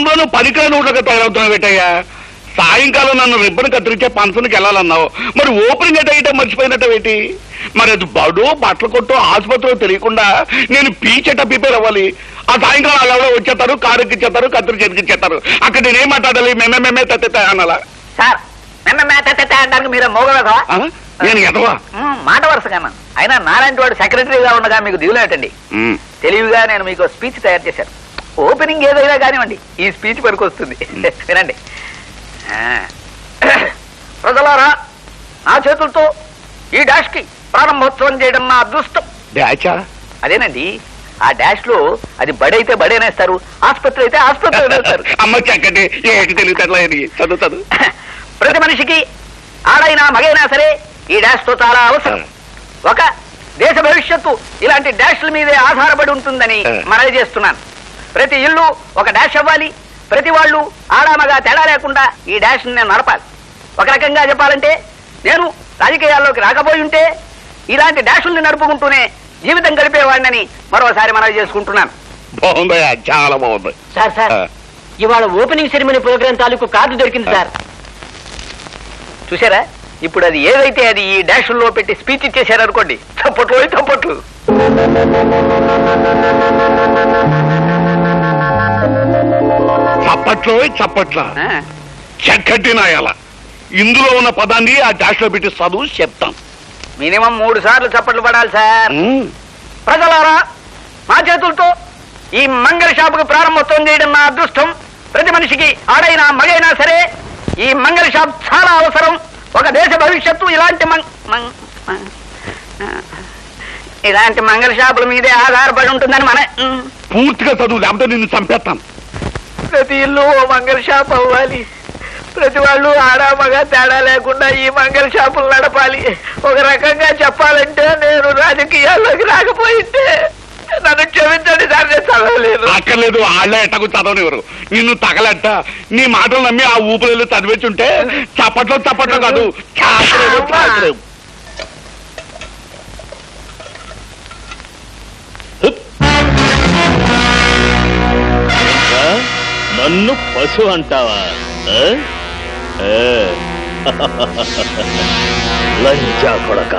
అందులో పనికిరాని ఊళ్ళగా తయారవుతున్నావు పెట్టయ్యా సాయంకాలం నన్ను రిబ్బన్ కత్తిరించే ఫంక్షన్కి వెళ్ళాలన్నావు. మరి ఓపెనింగ్ ఎట్ అయితే మర్చిపోయినట్టు ఏంటి మరి అది బడు బట్టల కొట్టు ఆసుపత్రిలో తెలియకుండా నేను పీచెట ప్రిపేర్ అవ్వాలి. ఆ సాయంకాలం అలా వచ్చేస్తారు కారు ఎక్కిచ్చేస్తారు కత్తిరి చేతికిచ్చేస్తారు అక్కడ నేనేం మాట్లాడాలి? మేమే మేమే తత్తే అనాలా? సార్ అనడానికి మీరు మోగలదా? నేను ఎదవా? మాట వరుసగా అయినా నాలాంటి వాడు సెక్రటరీగా ఉండగా మీకు దిగులేటండి. తెలివిగా నేను మీకు స్పీచ్ తయారు చేశాను. ఓపెనింగ్ ఏదైనా కానివ్వండి ఈ స్పీచ్ వరకు వస్తుంది వినండి. ఆ. ప్రజలారా నా చేతులతో ఈ డాష్కి ప్రారంభోత్సవం చేయడం నా అదృష్టం. డాచా అదేనండి ఆ డాష్లో అది బడైతే బడేనేస్తారు ఆసుపత్రి అయితే ఆసుపత్రి అనేస్తారు అమ్మ చక్కటి ఏంటి తెలియట్లా ఇది చదువు చదువు. ప్రతి మనిషికి ఆడైనా మగైనా సరే ఈ డాష్తో చాలా అవసరం. ఒక దేశ భవిష్యత్తు ఇలాంటి డాష్ల మీదే ఆధారపడి ఉంటుందని. మనవి చేస్తున్నాను. ప్రతి ఇల్లు ఒక డాష్ అవ్వాలి. ప్రతి వాళ్ళు ఆడామగా తేడా లేకుండా ఈ డాష్ నేను నడపాలి. ఒక రకంగా చెప్పాలంటే నేను రాజకీయాల్లోకి రాకపోయి ఉంటే ఇలాంటి డాషుల్ని నడుపుకుంటూనే జీవితం గడిపేవాడినని మరోసారి మనవి చేసుకుంటున్నాను. బాగుందయ్యా చాలా బాగుంది. Sir sir. ఇవాళ ఓపెనింగ్ సెరమనీ ప్రోగ్రామ్ తాలూకు కార్డు దొరికింది సార్. చూసారా? ఇప్పుడు అది ఏదైతే అది ఈ డాషుల్లో పెట్టి స్పీచ్ ఇచ్చేసారు అనుకోండి చప్పట్లు. చప్పట్లు చప్పట్లో. చక్కటి నాయాల ఇందులో ఉన్న పదాన్ని ఆ డాష్లో పెట్టి చదువు చెప్తాం. మినిమం మూడు సార్లు చప్పట్లు పడాలి సార్. ప్రజలారా మా చేతులతో ఈ మంగళ షాపుకి ప్రారంభోత్సవం చేయడం నా అదృష్టం. ప్రతి మనిషికి ఆడైనా మగైనా సరే ఈ మంగళ షాప్ చాలా అవసరం. ఒక దేశ భవిష్యత్తు ఇలాంటి ఇలాంటి మంగళ షాపుల మీదే ఆధారపడి ఉంటుందని మన. పూర్తిగా చదువు లేకపోతే నిన్ను చంపేస్తాను ప్రతి ఇల్లు ఓ మంగళ షాప్ అవ్వాలి. ప్రతి వాళ్ళు ఆడా మగ తేడా లేకుండా ఈ మంగళ షాపులు నడపాలి. ఒక రకంగా చెప్పాలంటే నేను రాజకీయాల్లోకి రాకపోయింటే నన్ను క్షమించండి సార్ నేను చదవలేదు. అక్కర్లేదు వాళ్ళే ఎట్టకు చదవనివ్వరు. నిన్ను తగలెట్ట నీ మాటలు నమ్మి ఆ ఊపిరి చదివేచుంటే చప్పట్లో చప్పట్లో కాదు. నన్ను పశు అంటావా? లంచా కొడక.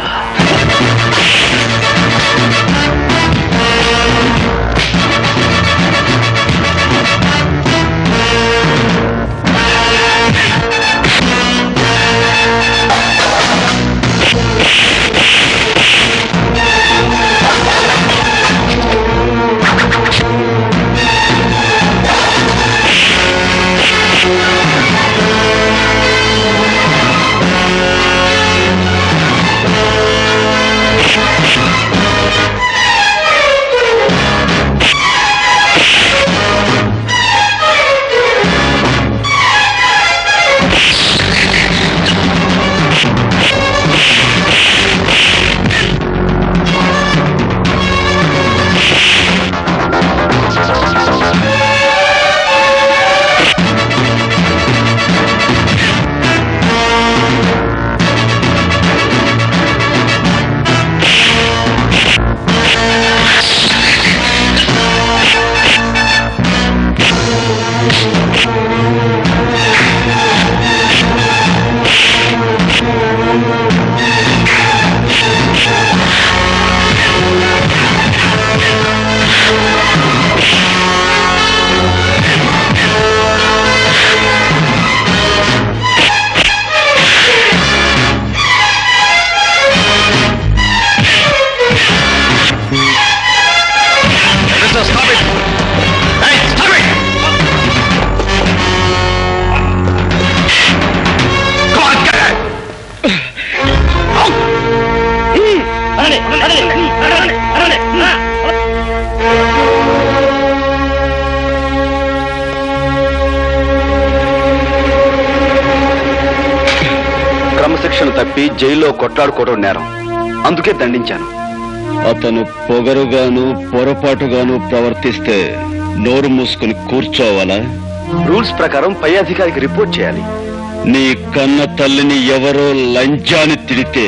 క్రమశిక్షణ తప్పి జైల్లో కొట్లాడుకోవడం నేరం. అందుకే దండించాను. అతను పొగరుగాను పొరపాటుగాను ప్రవర్తిస్తే నోరు మూసుకుని కూర్చోవాలా? రూల్స్ ప్రకారం పై అధికారికి రిపోర్ట్ చేయాలి. నీ కన్న తల్లిని ఎవరో లంచాన్ని తిడితే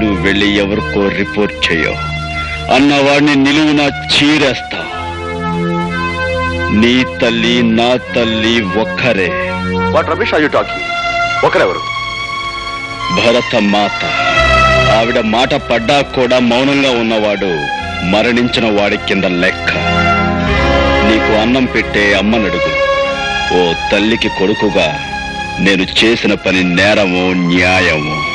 నువ్వు వెళ్ళి ఎవరికో రిపోర్ట్ చేయవు అన్నవాడిని నిలువున చీరేస్తా. నీ తల్లి నా తల్లి ఒక్కరే. What Ramesh are you talking ఒకరెవరు? భరత మాత ఆవిడ మాట పడ్డా కూడా మౌనంగా ఉన్నవాడు మరణించిన వాడి కింద లెక్క. నీకు అన్నం పెట్టే అమ్మనడుగు. ఓ తల్లికి కొడుకుగా నేను చేసిన పని నేరము న్యాయము.